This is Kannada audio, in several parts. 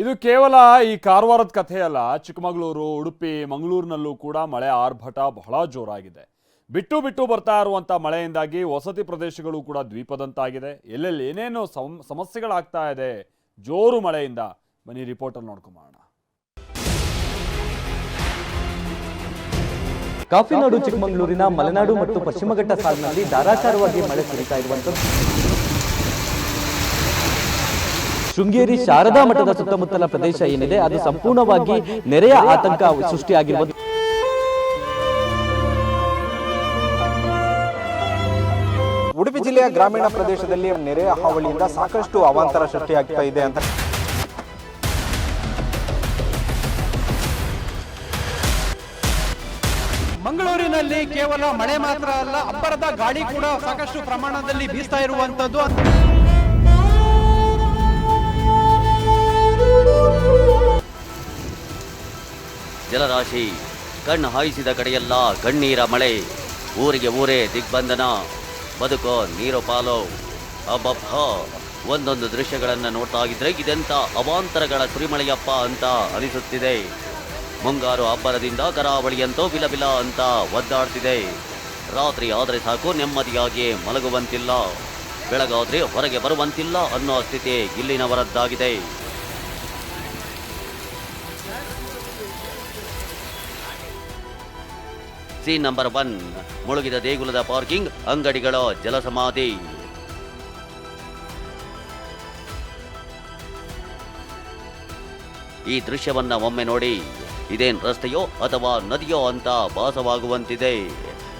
ಇದು ಕೇವಲ ಈ ಕಾರವಾರದ ಕಥೆಯಲ್ಲ ಚಿಕ್ಕಮಗಳೂರು, ಉಡುಪಿ, ಮಂಗಳೂರಿನಲ್ಲೂ ಕೂಡ ಮಳೆ ಆರ್ಭಟ ಬಹಳ ಜೋರಾಗಿದೆ. ಬಿಟ್ಟು ಬಿಟ್ಟು ಬರ್ತಾ ಇರುವಂಥ ಮಳೆಯಿಂದಾಗಿ ವಸತಿ ಪ್ರದೇಶಗಳು ಕೂಡ ದ್ವೀಪದಂತಾಗಿದೆ. ಎಲ್ಲೆಲ್ಲಿ ಏನೇನು ಸಮ್ ಸಮಸ್ಯೆಗಳಾಗ್ತಾ ಇದೆ. ಜೋರು ಮಳೆಯಿಂದ. ಬನ್ನಿ ರಿಪೋರ್ಟಲ್ಲಿ ನೋಡ್ಕೊಂಬೋಣ ಕಾಫಿನಾಡು ಚಿಕ್ಕಮಗಳೂರಿನ ಮಲೆನಾಡು ಮತ್ತು ಪಶ್ಚಿಮಘಟ್ಟ ಸಾಲಿನಲ್ಲಿ ಧಾರಾಕಾರವಾಗಿ ಮಳೆ ಸುರಿತಾ ಇರುವಂತದ್ದು. ಶೃಂಗೇರಿ ಶಾರದಾ ಮಠದ ಸುತ್ತಮುತ್ತಲ ಪ್ರದೇಶ ಏನಿದೆ? ಅದು ಸಂಪೂರ್ಣವಾಗಿ ನೆರೆಯ ಆತಂಕ ಸೃಷ್ಟಿಯಾಗಿರುವುದು ಉಡುಪಿ ಜಿಲ್ಲೆಯ ಗ್ರಾಮೀಣ ಪ್ರದೇಶದಲ್ಲಿ ನೆರೆಯ ಹಾವಳಿಯಿಂದ ಸಾಕಷ್ಟು ಅವಾಂತರ ಸೃಷ್ಟಿಯಾಗ್ತಾ ಇದೆ ಅಂತ. ಮಂಗಳೂರಿನಲ್ಲಿ ಕೇವಲ ಮಳೆ ಮಾತ್ರ ಅಲ್ಲ ಅಬ್ಬರದ ಗಾಳಿ ಕೂಡ ಸಾಕಷ್ಟು ಪ್ರಮಾಣದಲ್ಲಿ ಬೀಸ್ತಾ ಇರುವಂತದ್ದು ಜಲರಾಶಿ, ಕಣ್ಣು ಹಾಯಿಸಿದ ಕಡೆಯೆಲ್ಲ ಕಣ್ಣೀರ ಮಳೆ. ಊರಿಗೆ ಊರೇ ದಿಗ್ಬಂಧನ, ಬದುಕೋ ನೀರು ಪಾಲು ಅಬ್ಬಬ್ಬ, ಒಂದೊಂದು ದೃಶ್ಯಗಳನ್ನು ನೋಡ್ತಾ ಇದ್ರೆ ಇದೆಂತ ಅವಾಂತರಗಳ ಸುರಿಮಳೆಯಪ್ಪ ಅಂತ ಅನಿಸುತ್ತಿದೆ. ಮುಂಗಾರು ಅಬ್ಬರದಿಂದ ಕರಾವಳಿಯಂತೂ ಬಿಲಬಿಲ ಅಂತ ಒದ್ದಾಡ್ತಿದೆ. ರಾತ್ರಿ ಆದರೆ ಸಾಕು ನೆಮ್ಮದಿಯಾಗಿ ಮಲಗುವಂತಿಲ್ಲ. ಬೆಳಗಾದ್ರೆ ಹೊರಗೆ ಬರುವಂತಿಲ್ಲ ಅನ್ನೋ ಸ್ಥಿತಿ ಇಲ್ಲಿನವರದ್ದಾಗಿದೆ. ಸೀನ್ ನಂಬರ್ ಒನ್, ಮುಳುಗಿದ ದೇಗುಲದ ಪಾರ್ಕಿಂಗ್, ಅಂಗಡಿಗಳ ಜಲಸಮಾಧಿ. ಈ ದೃಶ್ಯವನ್ನ ಒಮ್ಮೆ ನೋಡಿ, ಇದೇನ್ ರಸ್ತೆಯೋ ಅಥವಾ ನದಿಯೋ ಅಂತ ಭಾಸವಾಗುವಂತಿದೆ.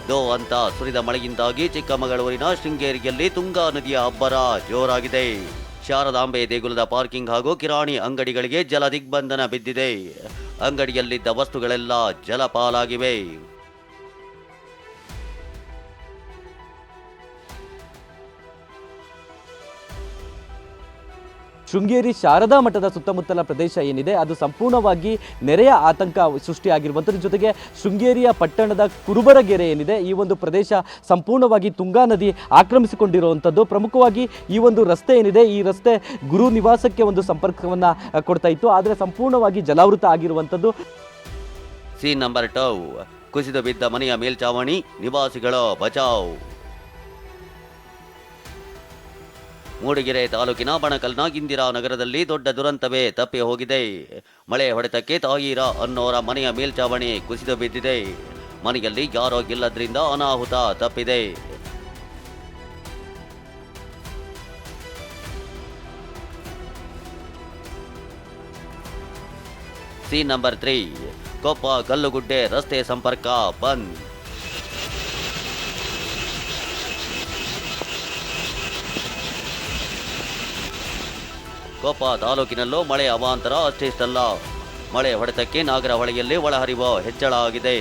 ದೋ ಅಂತ ಸುರಿದ ಮಳೆಯಿಂದಾಗಿ ಚಿಕ್ಕಮಗಳೂರಿನ ಶೃಂಗೇರಿಯಲ್ಲಿ ತುಂಗಾ ನದಿಯ ಅಬ್ಬರ ಜೋರಾಗಿದೆ. ಶಾರದಾಂಬೆ ದೇಗುಲದ ಪಾರ್ಕಿಂಗ್ ಹಾಗೂ ಕಿರಾಣಿ ಅಂಗಡಿಗಳಿಗೆ ಜಲ ದಿಗ್ಬಂಧನ ಬಿದ್ದಿದೆ. ಅಂಗಡಿಯಲ್ಲಿದ್ದ ವಸ್ತುಗಳೆಲ್ಲ ಜಲಪಾಲಾಗಿವೆ. ಶೃಂಗೇರಿ ಶಾರದಾ ಮಠದ ಸುತ್ತಮುತ್ತಲ ಪ್ರದೇಶ ಏನಿದೆ, ಅದು ಸಂಪೂರ್ಣವಾಗಿ ನೆರೆಯ ಆತಂಕ ಸೃಷ್ಟಿಯಾಗಿರುವಂಥದ್ರ ಜೊತೆಗೆ ಶೃಂಗೇರಿಯ ಪಟ್ಟಣದ ಕುರುಬರಗೆರೆ ಏನಿದೆ, ಈ ಒಂದು ಪ್ರದೇಶ ಸಂಪೂರ್ಣವಾಗಿ ತುಂಗಾ ನದಿ ಆಕ್ರಮಿಸಿಕೊಂಡಿರುವಂಥದ್ದು. ಪ್ರಮುಖವಾಗಿ ಈ ಒಂದು ರಸ್ತೆ ಏನಿದೆ, ಈ ರಸ್ತೆ ಗುರು ನಿವಾಸಕ್ಕೆ ಒಂದು ಸಂಪರ್ಕವನ್ನು ಕೊಡ್ತಾ ಇತ್ತು. ಆದರೆ ಸಂಪೂರ್ಣವಾಗಿ ಜಲಾವೃತ ಆಗಿರುವಂಥದ್ದು. Scene number two. ಕುಸಿದು ಬಿದ್ದ ಮನೆಯ ಮೇಲ್ಚಾವಣಿ, ನಿವಾಸಿಗಳ ಬಚಾವ್. ಮೂಡಿಗೆರೆ ತಾಲೂಕಿನ ಬಣಕಲ್ನ ಇಂದಿರಾ ನಗರದಲ್ಲಿ ದೊಡ್ಡ ದುರಂತವೇ ತಪ್ಪಿ ಹೋಗಿದೆ. ಮಳೆ ಹೊಡೆತಕ್ಕೆ ತಾಯಿರ ಅನ್ನೋರ ಮನೆಯ ಮೇಲ್ಚಾವಣಿ ಕುಸಿದು ಬಿದ್ದಿದೆ. ಮನೆಯಲ್ಲಿ ಯಾರೋ ಗೆಲ್ಲದ್ರಿಂದ ಅನಾಹುತ ತಪ್ಪಿದೆ. Scene number three, Koppa Kallugudde ರಸ್ತೆ ಸಂಪರ್ಕ ಬಂದ್. ಕೊಪ್ಪ ತಾಲೂಕಿನಲ್ಲೂ ಮಳೆ ಅವಾಂತರ ಅಷ್ಟಿಷ್ಟಲ್ಲ ಮಳೆ ಹೊಡೆತಕ್ಕೆ ನಾಗರಹೊಳೆಯಲ್ಲಿ ಒಳಹರಿವು ಹೆಚ್ಚಳ ಆಗಿದೆ.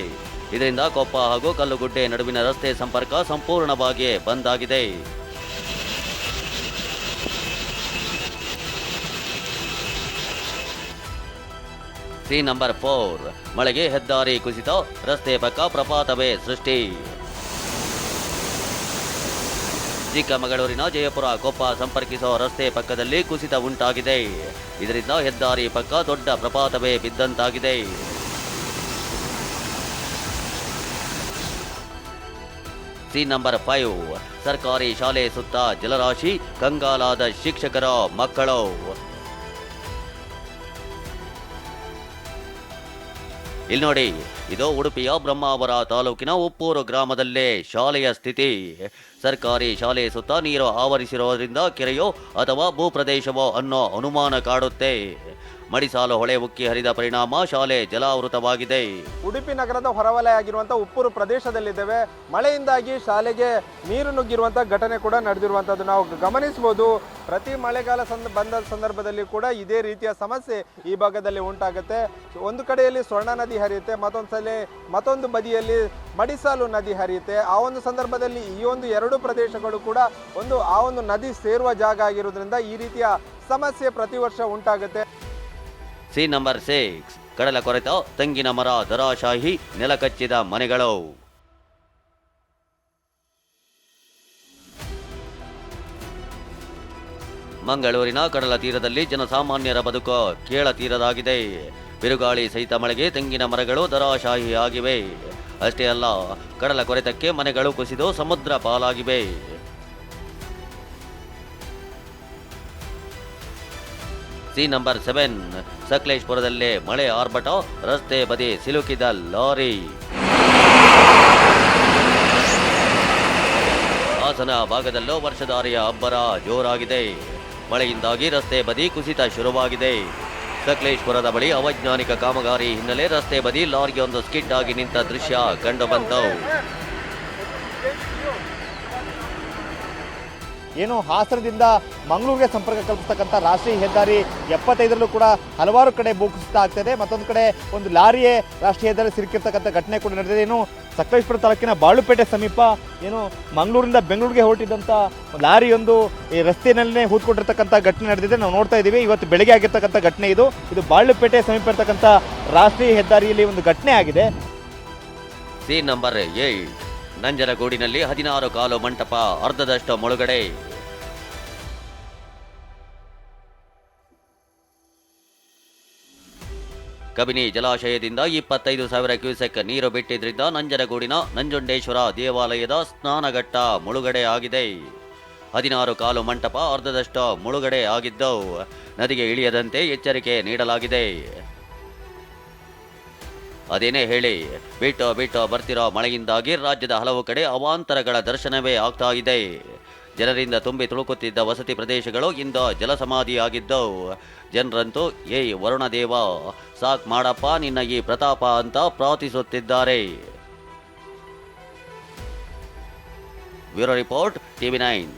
ಇದರಿಂದ ಕೊಪ್ಪ ಹಾಗೂ ಕಲ್ಲುಗುಡ್ಡೆ ನಡುವಿನ ರಸ್ತೆ ಸಂಪರ್ಕ ಸಂಪೂರ್ಣವಾಗಿ ಬಂದ್ ಆಗಿದೆ. ಸಿ ನಂಬರ್ ಫೋರ್, ಮಳೆಗೆ ಹೆದ್ದಾರಿ ಕುಸಿತ, ರಸ್ತೆ ಪಕ್ಕ ಪ್ರಪಾತವೇ ಸೃಷ್ಟಿ. ಚಿಕ್ಕಮಗಳೂರಿನ ಜಯಪುರ ಕೊಪ್ಪ ಸಂಪರ್ಕಿಸುವ ರಸ್ತೆ ಪಕ್ಕದಲ್ಲಿ ಕುಸಿತ ಉಂಟಾಗಿದೆ. ಇದರಿಂದ ಹೆದ್ದಾರಿ ಪಕ್ಕ ದೊಡ್ಡ ಪ್ರಪಾತವೇ ಬಿದ್ದಂತಾಗಿದೆ. ಸಿ ನಂಬರ್ ಫೈವ್, ಸರ್ಕಾರಿ ಶಾಲೆ ಸುತ್ತ ಜಲರಾಶಿ, ಕಂಗಾಲಾದ ಶಿಕ್ಷಕರ ಮಕ್ಕಳು. ಇಲ್ಲಿ ನೋಡಿ, ಇದು ಉಡುಪಿಯ ಬ್ರಹ್ಮಾವರ ತಾಲೂಕಿನ ಉಪ್ಪೂರು ಗ್ರಾಮದಲ್ಲೇ ಶಾಲೆಯ ಸ್ಥಿತಿ. ಸರ್ಕಾರಿ ಶಾಲೆ ಸುತ್ತ ನೀರು ಆವರಿಸಿರೋದ್ರಿಂದ ಕೆರೆಯೋ ಅಥವಾ ಭೂಪ್ರದೇಶವೋ ಅನ್ನೋ ಅನುಮಾನ ಕಾಡುತ್ತೆ. ಮಡಿಸಾಲು ಹೊಳೆ ಉಕ್ಕಿ ಹರಿದ ಪರಿಣಾಮ ಶಾಲೆ ಜಲಾವೃತವಾಗಿದೆ. ಉಡುಪಿ ನಗರದ ಹೊರವಲಯ ಆಗಿರುವಂತಹ ಉಪ್ಪೂರು ಪ್ರದೇಶದಲ್ಲಿದ್ದೇವೆ. ಮಳೆಯಿಂದಾಗಿ ಶಾಲೆಗೆ ನೀರು ನುಗ್ಗಿರುವಂತಹ ಘಟನೆ ಕೂಡ ನಡೆದಿರುವಂತದ್ದು. ನಾವು ಗಮನಿಸಬಹುದು, ಪ್ರತಿ ಮಳೆಗಾಲ ಸಂದ, ಬಂದ ಸಂದರ್ಭದಲ್ಲಿ ಕೂಡ ಇದೇ ರೀತಿಯ ಸಮಸ್ಯೆ ಈ ಭಾಗದಲ್ಲಿ ಉಂಟಾಗುತ್ತೆ. ಒಂದು ಕಡೆಯಲ್ಲಿ ಸ್ವರ್ಣ ನದಿ ಹರಿಯುತ್ತೆ ಮತ್ತೊಂದು ಸಲ ಮತ್ತೊಂದು ಬದಿಯಲ್ಲಿ ಮಡಿಸಾಲು ನದಿ ಹರಿಯುತ್ತೆ. ಆ ಒಂದು ಸಂದರ್ಭದಲ್ಲಿ ಈ ಒಂದು ಎರಡು ಪ್ರದೇಶಗಳು ಕೂಡ ಒಂದು, ಆ ಒಂದು ನದಿ ಸೇರುವ ಜಾಗ ಆಗಿರೋದ್ರಿಂದ ಈ ರೀತಿಯ ಸಮಸ್ಯೆ ಪ್ರತಿ ವರ್ಷ ಉಂಟಾಗುತ್ತೆ. Scene number six. ಕಡಲ ಕೊರೆತ, ತೆಂಗಿನ ಮರ ದರಾಶಾಹಿ ನೆಲಕಚ್ಚಿದ ಮನೆಗಳು. ಮಂಗಳೂರಿನ ಕಡಲ ತೀರದಲ್ಲಿ ಜನಸಾಮಾನ್ಯರ ಬದುಕು ಕೇಳ ತೀರದಾಗಿದೆ. ಬಿರುಗಾಳಿ ಸಹಿತ ಮಳೆಗೆ ತೆಂಗಿನ ಮರಗಳು ದರಾಶಾಹಿ ಆಗಿವೆ. ಅಷ್ಟೇ ಅಲ್ಲ, ಕಡಲ ಕೊರೆತಕ್ಕೆ ಮನೆಗಳು ಕುಸಿದು ಸಮುದ್ರ ಪಾಲಾಗಿವೆ. ಸಿ ನಂಬರ್ ಸೆವೆನ್, ಸಕಲೇಶ್ಪುರದಲ್ಲಿ ಮಳೆ ಆರ್ಭಟ, ರಸ್ತೆ ಬದಿ ಸಿಲುಕಿದ ಲಾರಿ. ಹಾಸನ ಭಾಗದಲ್ಲೂ ವರ್ಷಧಾರಿಯ ಅಬ್ಬರ ಜೋರಾಗಿದೆ. ಮಳೆಯಿಂದಾಗಿ ರಸ್ತೆ ಬದಿ ಕುಸಿತ ಶುರುವಾಗಿದೆ. ಸಕಲೇಶ್ಪುರದ ಬಳಿ ಅವೈಜ್ಞಾನಿಕ ಕಾಮಗಾರಿ ಹಿನ್ನೆಲೆ ರಸ್ತೆ ಬದಿ ಲಾರಿಯೊಂದು ಸ್ಕಿಡ್ ಆಗಿ ನಿಂತ ದೃಶ್ಯ ಕಂಡುಬಂತು ಏನು ಹಾಸನದಿಂದ ಮಂಗಳೂರಿಗೆ ಸಂಪರ್ಕ ಕಲ್ಪಿಸ್ತಕ್ಕಂಥ ರಾಷ್ಟ್ರೀಯ ಹೆದ್ದಾರಿ ಎಪ್ಪತ್ತೈದರಲ್ಲೂ ಕೂಡ ಹಲವಾರು ಕಡೆ ಭೂಕುಸಿತ ಆಗ್ತಿದೆ. ಮತ್ತೊಂದು ಕಡೆ ಒಂದು ಲಾರಿಯೇ ರಾಷ್ಟ್ರೀಯ ಹೆದ್ದಾರಿ ಸಿಲುಕಿರ್ತಕ್ಕಂಥ ಘಟನೆ ಕೂಡ ನಡೆದಿದೆ. ಏನು ಸಕಲೇಶ್ಪುರ ತಾಲೂಕಿನ ಬಾಳುಪೇಟೆ ಸಮೀಪ ಏನು ಮಂಗಳೂರಿಂದ ಬೆಂಗಳೂರಿಗೆ ಹೊರಟಿದ್ದಂಥ ಲಾರಿಯೊಂದು ಈ ರಸ್ತೆಯಲ್ಲೇ ಹೂತ್ಕೊಂಡಿರ್ತಕ್ಕಂಥ ಘಟನೆ ನಡೆದಿದೆ. ನಾವು ನೋಡ್ತಾ ಇದ್ದೀವಿ. ಇವತ್ತು ಬೆಳಗ್ಗೆ ಆಗಿರ್ತಕ್ಕಂಥ ಘಟನೆ ಇದು. ಇದು ಬಾಳುಪೇಟೆ ಸಮೀಪ ಇರ್ತಕ್ಕಂಥ ರಾಷ್ಟ್ರೀಯ ಹೆದ್ದಾರಿಯಲ್ಲಿ ಒಂದು ಘಟನೆ ಆಗಿದೆ. ಸಿ ನಂಬರ್ ಏಟ್ ನಂಜನಗೂಡಿನಲ್ಲಿ ಹದಿನಾರು ಕಾಲು ಮಂಟಪ, ಅರ್ಧದಷ್ಟು ಮುಳುಗಡೆ. ಕಬಿನಿ ಜಲಾಶಯದಿಂದ ಇಪ್ಪತ್ತೈದು ಸಾವಿರ ಕ್ಯೂಸೆಕ್ ನೀರು ಬಿಟ್ಟಿದ್ರಿಂದ ನಂಜನಗೂಡಿನ ನಂಜುಂಡೇಶ್ವರ ದೇವಾಲಯದ ಸ್ನಾನಘಟ್ಟ ಮುಳುಗಡೆ ಆಗಿದೆ. ಹದಿನಾರು ಕಾಲು ಮಂಟಪ, ಅರ್ಧದಷ್ಟು ಮುಳುಗಡೆ ಆಗಿದ್ದವು. ನದಿಗೆ ಇಳಿಯದಂತೆ ಎಚ್ಚರಿಕೆ ನೀಡಲಾಗಿದೆ. ಅದೇನೇ ಹೇಳಿ ಬಿಟ್ಟು ಬಿಟ್ಟು ಬರ್ತಿರೋ ಮಳೆಯಿಂದಾಗಿ ರಾಜ್ಯದ ಹಲವು ಕಡೆ ಅವಾಂತರಗಳ ದರ್ಶನವೇ ಆಗ್ತಾ ಇದೆ. ಜನರಿಂದ ತುಂಬಿ ತುಳುಕುತ್ತಿದ್ದ ವಸತಿ ಪ್ರದೇಶಗಳು ಇಂದು ಜಲಸಮಾಧಿಯಾಗಿದ್ದವು. ಜನರಂತೂ, ಏಯ್ ವರುಣದೇವ, ಸಾಕ್ ಮಾಡಪ್ಪ, ನಿನ್ನ ಈ ಪ್ರತಾಪ ಅಂತ ಪ್ರಾರ್ಥಿಸುತ್ತಿದ್ದಾರೆ. Bureau report, TV nine.